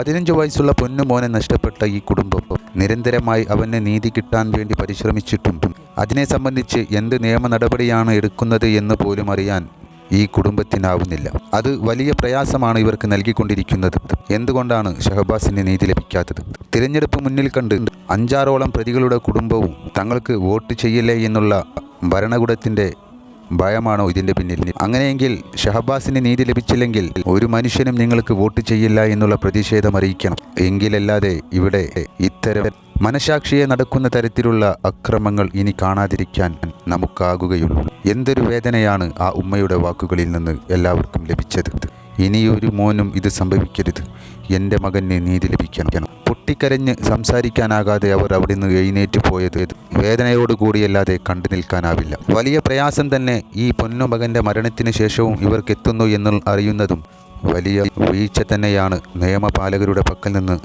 പതിനഞ്ച് വയസ്സുള്ള പൊന്നുമോനെ നഷ്ടപ്പെട്ട ഈ കുടുംബം നിരന്തരമായി അവന് നീതി കിട്ടാൻ വേണ്ടി പരിശ്രമിച്ചിട്ടും അതിനെ സംബന്ധിച്ച് എന്ത് നിയമ നടപടിയാണ് എടുക്കുന്നത് എന്ന് പോലും അറിയാൻ ഈ കുടുംബത്തിനാവുന്നില്ല. അത് വലിയ പ്രയാസമാണ് ഇവർക്ക് നൽകിക്കൊണ്ടിരിക്കുന്നത്. എന്തുകൊണ്ടാണ് ഷഹബാസിന് നീതി ലഭിക്കാത്തത്? തിരഞ്ഞെടുപ്പ് മുന്നിൽ കണ്ട് അഞ്ചാറോളം പ്രതികളുടെ കുടുംബവും തങ്ങൾക്ക് വോട്ട് ചെയ്യില്ലേ എന്നുള്ള ഭരണകൂടത്തിന്റെ ഭയമാണോ ഇതിന്റെ പിന്നിൽ? അങ്ങനെയെങ്കിൽ ഷഹബാസിന് നീതി ലഭിച്ചില്ലെങ്കിൽ ഒരു മനുഷ്യനും നിങ്ങൾക്ക് വോട്ട് ചെയ്യില്ല എന്നുള്ള പ്രതിഷേധം അറിയിക്കണം. എങ്കിലല്ലാതെ ഇവിടെ ഇത്തരം മനസാക്ഷിയെ നടക്കുന്ന തരത്തിലുള്ള അക്രമങ്ങൾ ഇനി കാണാതിരിക്കാൻ നമുക്കാകുകയുള്ളൂ. എന്തൊരു വേദനയാണ് ആ ഉമ്മയുടെ വാക്കുകളിൽ നിന്ന് എല്ലാവർക്കും ലഭിച്ചത്. ഇനിയൊരു മോനും ഇത് സംഭവിക്കരുത്. എന്റെ മകന് നീതി ലഭിക്കണം. പൊട്ടിക്കരഞ്ഞ് സംസാരിക്കാനാകാതെ അവർ അവിടെ നിന്ന് എഴുന്നേറ്റ് പോയത് വേദനയോട് കൂടിയല്ലാതെ കണ്ടു നിൽക്കാനാവില്ല. വലിയ പ്രയാസം തന്നെ ഈ പൊന്നുമകന്റെ മരണത്തിന് ശേഷവും ഇവർക്കെത്തുന്നു എന്ന് അറിയുന്നതും വലിയ വീഴ്ച തന്നെയാണ് നിയമപാലകരുടെ പക്കൽ നിന്ന്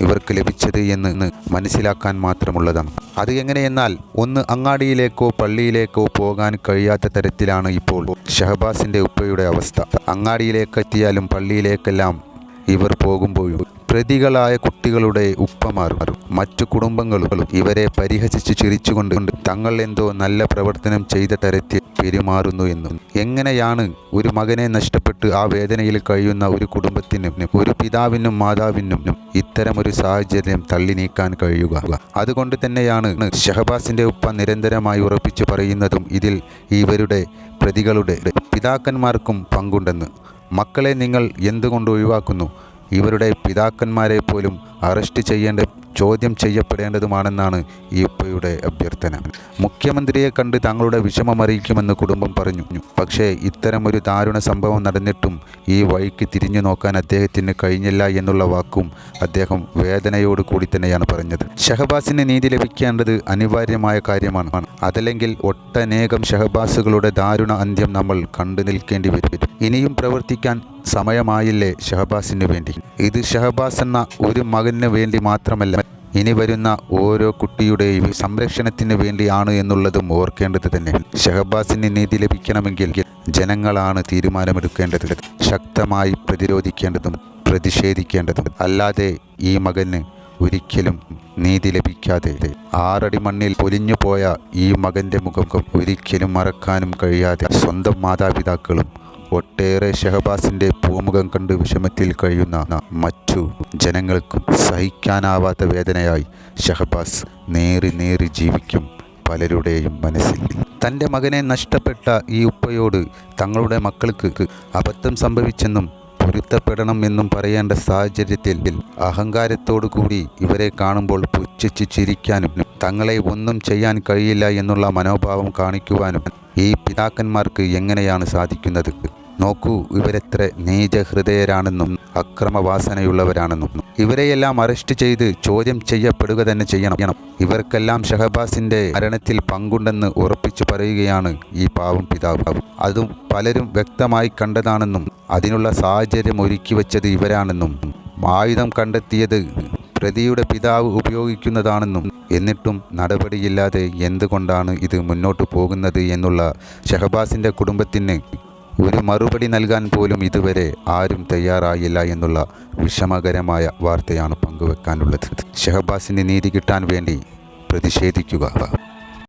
ഇവർക്ക് ലഭിച്ചത് എന്ന് മനസ്സിലാക്കാൻ മാത്രമുള്ളതാണ്. അത് എങ്ങനെയെന്നാൽ ഒന്ന് അങ്ങാടിയിലേക്കോ പള്ളിയിലേക്കോ പോകാൻ കഴിയാത്ത തരത്തിലാണ് ഇപ്പോൾ ഷഹബാസിന്റെ ഉപ്പയുടെ അവസ്ഥ. അങ്ങാടിയിലേക്കെത്തിയാലും പള്ളിയിലേക്കെല്ലാം ഇവർ പോകുമ്പോഴും പ്രതികളായ കുട്ടികളുടെ ഉപ്പമാർ മറ്റു കുടുംബങ്ങളും ഇവരെ പരിഹസിച്ച് ചിരിച്ചുകൊണ്ട് തങ്ങൾ എന്തോ നല്ല പ്രവർത്തനം ചെയ്ത തരത്തിൽ പെരുമാറുന്നു എന്നും എങ്ങനെയാണ് ഒരു മകനെ നഷ്ടപ്പെട്ട് ആ വേദനയിൽ കഴിയുന്ന ഒരു കുടുംബത്തിനും ഒരു പിതാവിനും മാതാവിനും ഇത്തരമൊരു സാഹചര്യം തള്ളി നീക്കാൻ കഴിയുക? അതുകൊണ്ട് തന്നെയാണ് ഷഹബാസിന്റെ ഉപ്പ നിരന്തരമായി ഉറപ്പിച്ചു പറയുന്നതും ഇതിൽ ഇവരുടെ പ്രതികളുടെ പിതാക്കന്മാർക്കും പങ്കുണ്ടെന്ന് മക്കളെ നിങ്ങൾ എന്തുകൊണ്ട് ഒഴിവാക്കുന്നു? ഇവരുടെ പിതാക്കന്മാരെ പോലും അറസ്റ്റ് ചെയ്യേണ്ട ചോദ്യം ചെയ്യപ്പെടേണ്ടതുമാണെന്നാണ് ഈ ഉപ്പയുടെ അഭ്യർത്ഥന. മുഖ്യമന്ത്രിയെ കണ്ട് തങ്ങളുടെ വിഷമം അറിയിക്കുമെന്ന് കുടുംബം പറഞ്ഞു. പക്ഷേ ഇത്തരമൊരു ദാരുണ സംഭവം നടന്നിട്ടും ഈ വഴിക്ക് തിരിഞ്ഞു നോക്കാൻ അദ്ദേഹത്തിന് കഴിഞ്ഞില്ല എന്നുള്ള വാക്കും അദ്ദേഹം വേദനയോട് കൂടി തന്നെയാണ് പറഞ്ഞത്. ഷഹബാസിന് നീതി ലഭിക്കേണ്ടത് അനിവാര്യമായ കാര്യമാണ്. അതല്ലെങ്കിൽ ഒട്ടനേകം ഷഹബാസുകളുടെ ദാരുണ അന്ത്യം നമ്മൾ കണ്ടു നിൽക്കേണ്ടി വരും. ഇനിയും പ്രവർത്തിക്കാൻ സമയമായില്ലേ ഷഹബാസിന് വേണ്ടി. ഇത് ഷഹബാസ് എന്ന ഒരു മകന് വേണ്ടി മാത്രമല്ല ഇനി വരുന്ന ഓരോ കുട്ടിയുടെയും സംരക്ഷണത്തിന് വേണ്ടിയാണ് എന്നുള്ളതും ഓർക്കേണ്ടത് തന്നെ. ഷഹബാസിന് നീതി ലഭിക്കണമെങ്കിൽ ജനങ്ങളാണ് തീരുമാനമെടുക്കേണ്ടത്. ശക്തമായി പ്രതിരോധിക്കേണ്ടതും പ്രതിഷേധിക്കേണ്ടതും. അല്ലാതെ ഈ മകന് ഒരിക്കലും നീതി ലഭിക്കാതെ ആറടി മണ്ണിൽ പൊലിഞ്ഞു പോയ ഈ മകന്റെ മുഖം ഒരിക്കലും മറക്കാനും കഴിയാതെ സ്വന്തം മാതാപിതാക്കളും ഒട്ടേറെ ഷഹബാസിന്റെ പൂമുഖം കണ്ട് വിഷമത്തിൽ കഴിയുന്ന മറ്റു ജനങ്ങൾക്കും സഹിക്കാനാവാത്ത വേദനയായി ഷഹബാസ് നേറി നേറി ജീവിക്കും പലരുടെയും മനസ്സിൽ. തന്റെ മകനെ നഷ്ടപ്പെട്ട ഈ ഉപ്പയോട് തങ്ങളുടെ മക്കൾക്ക് അബദ്ധം സംഭവിച്ചെന്നും പൊരുത്തപ്പെടണം എന്നും പറയേണ്ട സാഹചര്യത്തിൽ അഹങ്കാരത്തോടു കൂടി ഇവരെ കാണുമ്പോൾ പുച്ഛിച്ച് ചിരിക്കാനും തങ്ങളെ ഒന്നും ചെയ്യാൻ കഴിയില്ല എന്നുള്ള മനോഭാവം കാണിക്കുവാനും ഈ പിതാക്കന്മാർക്ക് എങ്ങനെയാണ് സാധിക്കുന്നത്? നോക്കൂ ഇവരെത്ര നീചഹൃദയരാണെന്നും അക്രമവാസനയുള്ളവരാണെന്നും. ഇവരെയെല്ലാം അറസ്റ്റ് ചെയ്ത് ചോദ്യം ചെയ്യപ്പെടുക തന്നെ ചെയ്യണം. ഇവർക്കെല്ലാം ഷഹബാസിന്റെ മരണത്തിൽ പങ്കുണ്ടെന്ന് ഉറപ്പിച്ചു പറയുകയാണ് ഈ പാവം പിതാവ്. അതും പലരും വ്യക്തമായി കണ്ടതാണെന്നും അതിനുള്ള സാഹചര്യം ഒരുക്കി വെച്ചത് ഇവരാണെന്നും ആയുധം കണ്ടെത്തിയത് പ്രതിയുടെ പിതാവ് ഉപയോഗിക്കുന്നതാണെന്നും എന്നിട്ടും നടപടിയില്ലാതെ എന്തുകൊണ്ടാണ് ഇത് മുന്നോട്ട് പോകുന്നത് എന്നുള്ള ഷഹബാസിന്റെ കുടുംബത്തിന് ഒരു മറുപടി നൽകാൻ പോലും ഇതുവരെ ആരും തയ്യാറായില്ല എന്നുള്ള വിഷമകരമായ വാർത്തയാണ് പങ്കുവെക്കാനുള്ളത്. ഷഹബാസിന് നീതി കിട്ടാൻ വേണ്ടി പ്രതിഷേധിക്കുക.